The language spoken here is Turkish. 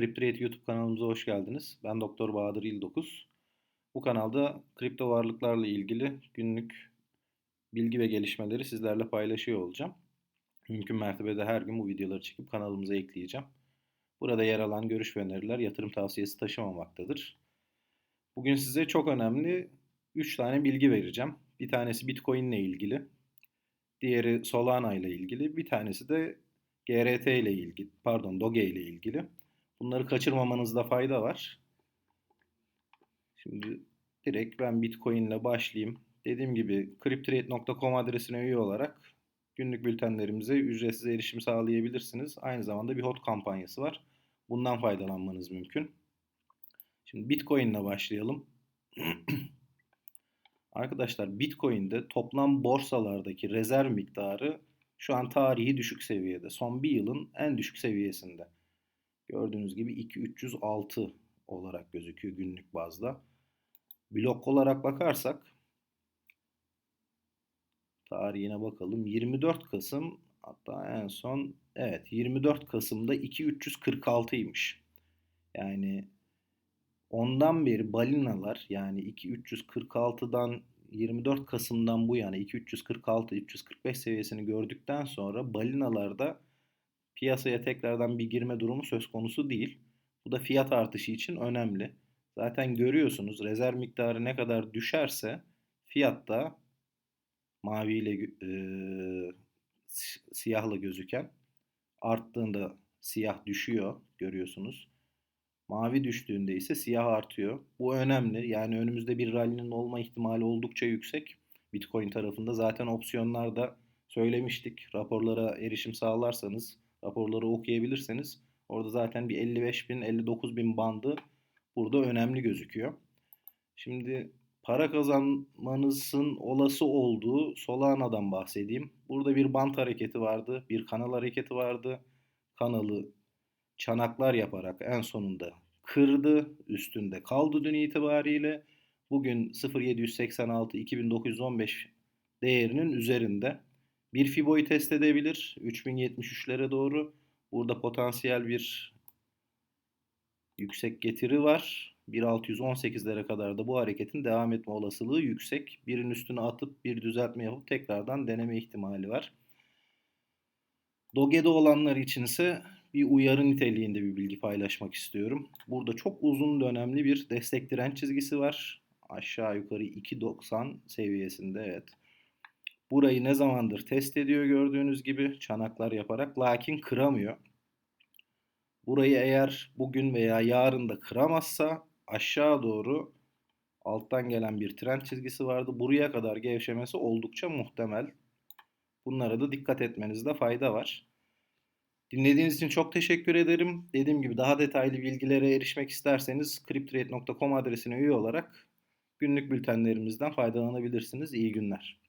CryptoRate YouTube kanalımıza hoş geldiniz. Ben Doktor Bahadır İldokuz. Bu kanalda kripto varlıklarla ilgili günlük bilgi ve gelişmeleri sizlerle paylaşıyor olacağım. Mümkün mertebede her gün bu videoları çekip kanalımıza ekleyeceğim. Burada yer alan görüş ve öneriler yatırım tavsiyesi taşımamaktadır. Bugün size çok önemli 3 tane bilgi vereceğim. Bir tanesi Bitcoin ile ilgili, diğeri Solana ile ilgili, bir tanesi de GRT ile ilgili, pardon Doge ile ilgili. Bunları kaçırmamanızda fayda var. Şimdi direkt ben Bitcoin ile başlayayım. Dediğim gibi cryptrade.com adresine üye olarak günlük bültenlerimize ücretsiz erişim sağlayabilirsiniz. Aynı zamanda bir hot kampanyası var. Bundan faydalanmanız mümkün. Şimdi Bitcoin ile başlayalım. Arkadaşlar Bitcoin'de toplam borsalardaki rezerv miktarı şu an tarihi düşük seviyede. Son bir yılın en düşük seviyesinde. Gördüğünüz gibi 2306 olarak gözüküyor günlük bazda. Blok olarak bakarsak tarihine bakalım. 24 Kasım hatta en son evet 24 Kasım'da 2346'ymış. Yani ondan beri balinalar yani 2346'dan 24 Kasım'dan bu yana 2346-345 seviyesini gördükten sonra balinalarda piyasaya tekrardan bir girme durumu söz konusu değil. Bu da fiyat artışı için önemli. Zaten görüyorsunuz rezerv miktarı ne kadar düşerse fiyat da maviyle e, siyahla gözüken arttığında siyah düşüyor görüyorsunuz. Mavi düştüğünde ise siyah artıyor. Bu önemli. Yani önümüzde bir rally'nin olma ihtimali oldukça yüksek. Bitcoin tarafında zaten opsiyonlarda söylemiştik. Raporlara erişim sağlarsanız, raporları okuyabilirseniz orada zaten bir 55 bin, 59 bin bandı burada önemli gözüküyor. Şimdi para kazanmanızın olası olduğu Solana'dan bahsedeyim. Burada bir bant hareketi vardı, bir kanal hareketi vardı. Kanalı çanaklar yaparak en sonunda kırdı, üstünde kaldı dün itibariyle. Bugün 0786 2915 değerinin üzerinde. Bir Fibo'yu test edebilir 3073'lere doğru. Burada potansiyel bir yüksek getiri var. 1618'lere kadar da bu hareketin devam etme olasılığı yüksek. Birin üstüne atıp bir düzeltme yapıp tekrardan deneme ihtimali var. Doge'de olanlar için ise bir uyarı niteliğinde bir bilgi paylaşmak istiyorum. Burada çok uzun dönemli bir destek direnç çizgisi var. Aşağı yukarı 2.90 seviyesinde evet. Burayı ne zamandır test ediyor gördüğünüz gibi çanaklar yaparak lakin kıramıyor. Burayı eğer bugün veya yarın da kıramazsa aşağı doğru alttan gelen bir trend çizgisi vardı. Buraya kadar gevşemesi oldukça muhtemel. Bunlara da dikkat etmenizde fayda var. Dinlediğiniz için çok teşekkür ederim. Dediğim gibi daha detaylı bilgilere erişmek isterseniz cryptrade.com adresine üye olarak günlük bültenlerimizden faydalanabilirsiniz. İyi günler.